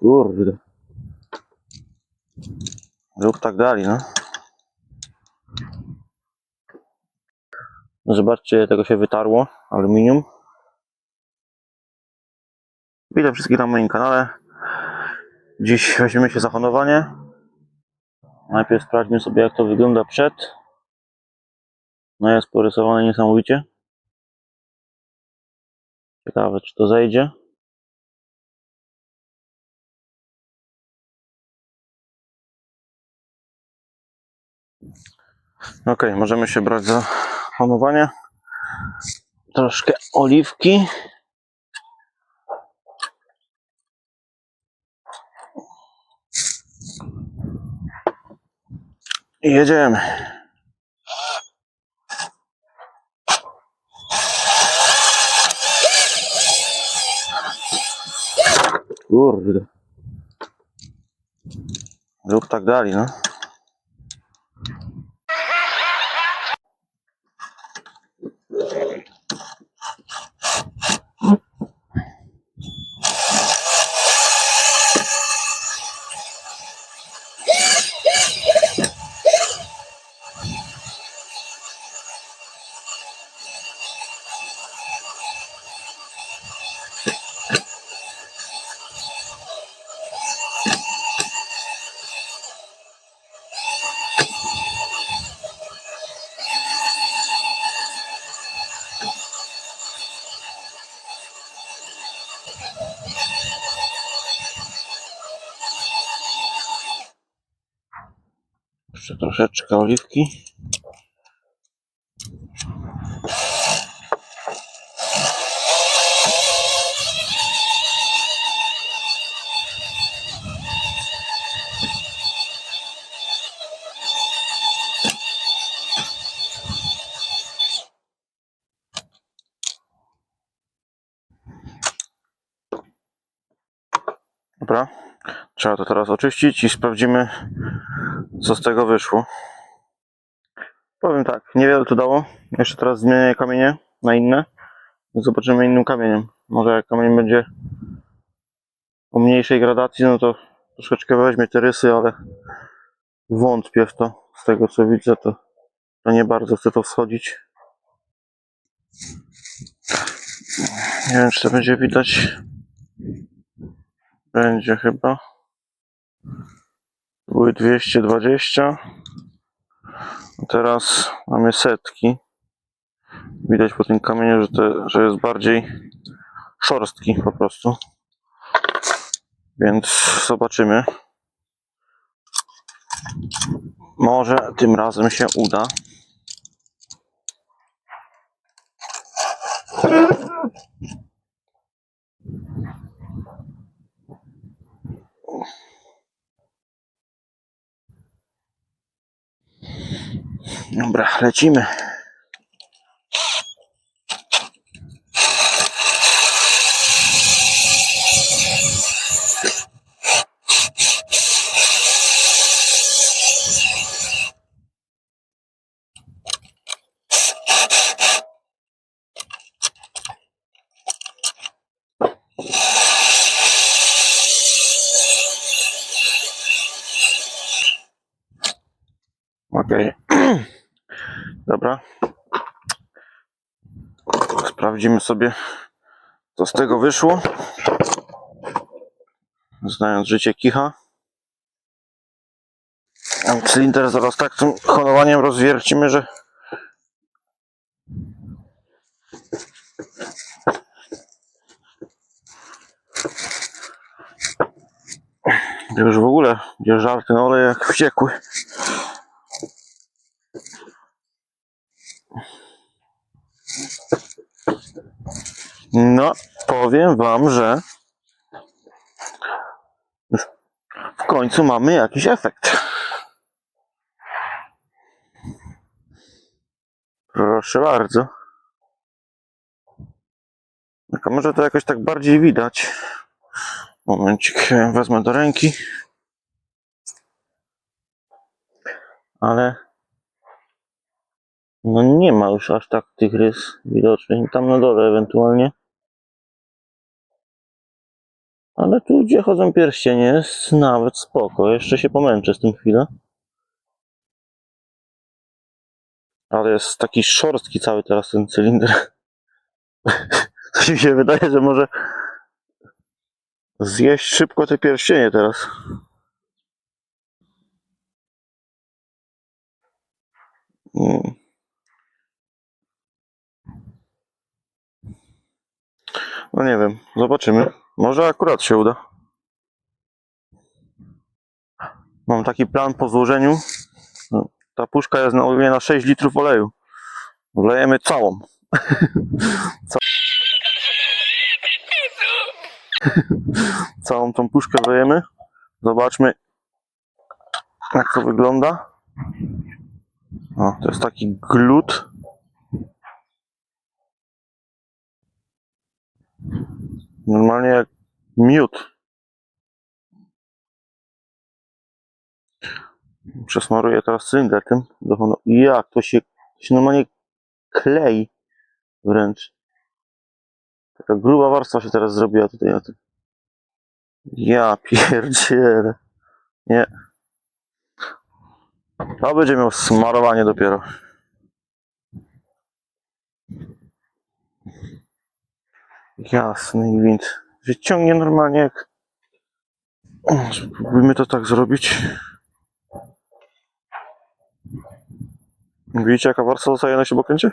Kurde. Rób tak dalej, no. No Zobaczcie, tego się wytarło. Aluminium. Witam wszystkich na moim kanale. Dziś weźmiemy się za honowanie. Najpierw sprawdźmy sobie, jak to wygląda przed. No jest porysowane niesamowicie. Ciekawe, czy to zejdzie. Ok, możemy się brać za honowanie. Troszkę oliwki. Jedziemy. Kurde. Rób tak dalej, no. Jeszcze troszeczkę oliwki. Dobra. Trzeba to teraz oczyścić i sprawdzimy, co z tego wyszło. Powiem tak, niewiele to dało. Jeszcze teraz zmienię kamienie na inne. I zobaczymy innym kamieniem. Może jak kamień będzie o mniejszej gradacji, no to troszeczkę weźmie te rysy, ale wątpię w to. Z tego co widzę, to, to nie bardzo chce to wschodzić. Nie wiem, czy to będzie widać. Będzie chyba. Były 220. A teraz mamy setki. Widać po tym kamieniu, że, to, że jest bardziej szorstki po prostu. Więc zobaczymy. Może tym razem się uda. Dobra, lecimy. Okej. Dobra. Sprawdzimy sobie, co z tego wyszło. Znając życie kicha. Cylinder zaraz tak tym honowaniem rozwiercimy, że już w ogóle ten olej jak wściekły. No, powiem wam, że w końcu mamy jakiś efekt. Proszę bardzo. Na kamerze to jakoś tak bardziej widać. Momencik, wezmę do ręki. Ale no nie ma już aż tak tych rys widocznych. Tam na dole ewentualnie. Ale tu, gdzie chodzą pierścienie, jest nawet spoko. Jeszcze się pomęczę z tym chwilę. Ale jest taki szorstki cały teraz ten cylinder. Mi się wydaje, że może zjeść szybko te pierścienie teraz. Mm. No nie wiem, zobaczymy. Może akurat się uda. Mam taki plan po złożeniu. No, Ta puszka jest na, na 6 litrów oleju. Wlejemy całą. Ca- całą tą puszkę wlejemy. Zobaczmy, jak to wygląda. O, to jest taki glut. Normalnie jak miód. Przesmaruję teraz cylinder tym. Jak to się, to się normalnie klei wręcz. Taka gruba warstwa się teraz zrobiła tutaj na tym. Ja pierdzielę. Nie. To będzie miał smarowanie dopiero. Jasny gwint. Że ciągnie normalnie jak... Spróbujmy to tak zrobić. Widzicie jaka warstwa zostaje na śrubokręcie?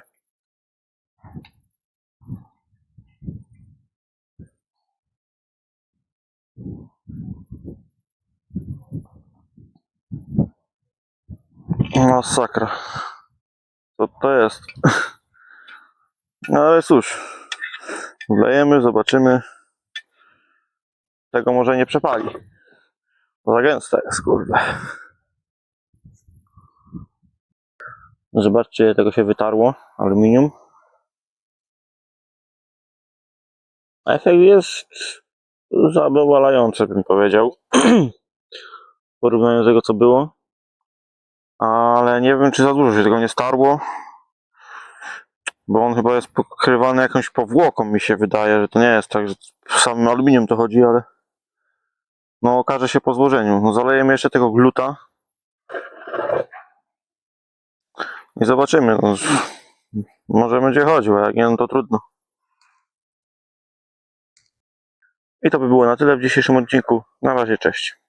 Masakra. Co to jest? No ale cóż. Wlejemy, zobaczymy. Tego może nie przepali. Bo za gęste jest, kurde. Zobaczcie, tego się wytarło. Aluminium. Efekt jest zadowalający, bym powiedział. W porównaniu do tego, co było. Ale nie wiem, czy za dużo się tego nie starło. Bo on chyba jest pokrywany jakąś powłoką, mi się wydaje, że to nie jest tak, że samym aluminium to chodzi, ale no okaże się po złożeniu. No zalejemy jeszcze tego gluta i zobaczymy. No, może będzie chodził, a jak nie, no to trudno. I to by było na tyle w dzisiejszym odcinku. Na razie, cześć.